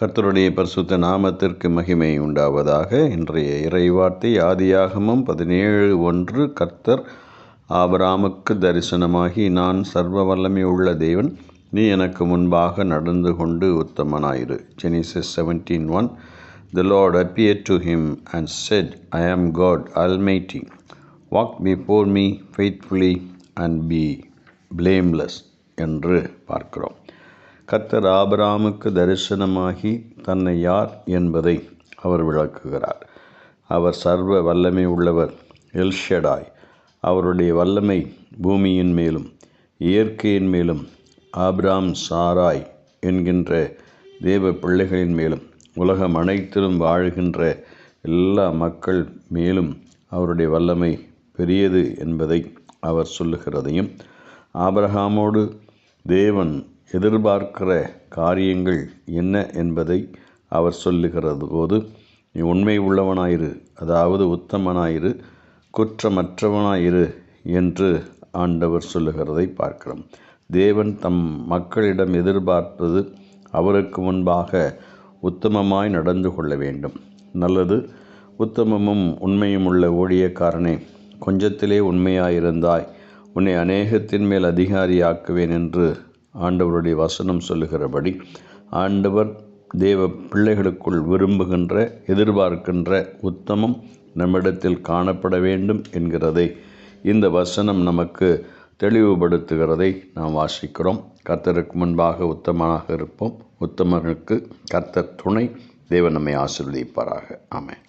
கர்த்தருடைய பரிசுத்த நாமத்திற்கு மகிமை உண்டாவதாக. இன்றைய இறைவார்த்தை ஆதியாகமும் பதினேழு ஒன்று. கர்த்தர் ஆபராமுக்கு தரிசனமாகி நான் சர்வ வல்லமை உள்ள தேவன் நீ எனக்கு முன்பாக நடந்து கொண்டு உத்தமனாயிரு. Genesis seventeen one the Lord appear to him and said I am God almighty walk before me faithfully and be blameless என்று பார்க்கிறோம். கர்த்தர் ஆபராமுக்கு தரிசனமாகி தன்னை யார் என்பதை அவர் விளக்குகிறார். அவர் சர்வ வல்லமை உள்ளவர் எல்ஷடாய். அவருடைய வல்லமை பூமியின் மேலும் இயற்கையின் மேலும் ஆப்ராம் சாராய் என்கின்ற தேவ பிள்ளைகளின் மேலும் உலகம் அனைத்திலும் வாழ்கின்ற எல்லா மக்கள் மேலும் அவருடைய வல்லமை பெரியது என்பதை அவர் சொல்லுகிறதையும் ஆபிரகாமோடு தேவன் எதிர்பார்க்கிற காரியங்கள் என்ன என்பதை அவர் சொல்லுகிறது போது நீ உண்மை உள்ளவனாயிரு அதாவது உத்தமனாயிரு குற்றமற்றவனாயிரு என்று ஆண்டவர் சொல்லுகிறதை பார்க்கிறோம். தேவன் தம் மக்களிடம் எதிர்பார்ப்பது அவருக்கு முன்பாக உத்தமமாய் நடந்து கொள்ள வேண்டும். நல்லது உத்தமமும் உண்மையும் உள்ள ஊழியக்காரனே கொஞ்சத்திலே உண்மையாயிருந்தாய் உன்னை அநேகத்தின் மேல் அதிகாரியாக்குவேன் என்று ஆண்டவருடைய வசனம் சொல்லுகிறபடி ஆண்டவர் தேவ பிள்ளைகளுக்குள் விரும்புகின்ற எதிர்பார்க்கின்ற உத்தமம் நம்மிடத்தில் காணப்பட வேண்டும் என்கிறதை இந்த வசனம் நமக்கு தெளிவுபடுத்துகிறதை நாம் வாசிக்கிறோம். கர்த்தருக்கு முன்பாக உத்தமனாக இருப்போம். உத்தமனுக்கு கர்த்தர் துணை. தேவன் நம்மை ஆசிர்வதிப்பாராக. ஆமாம்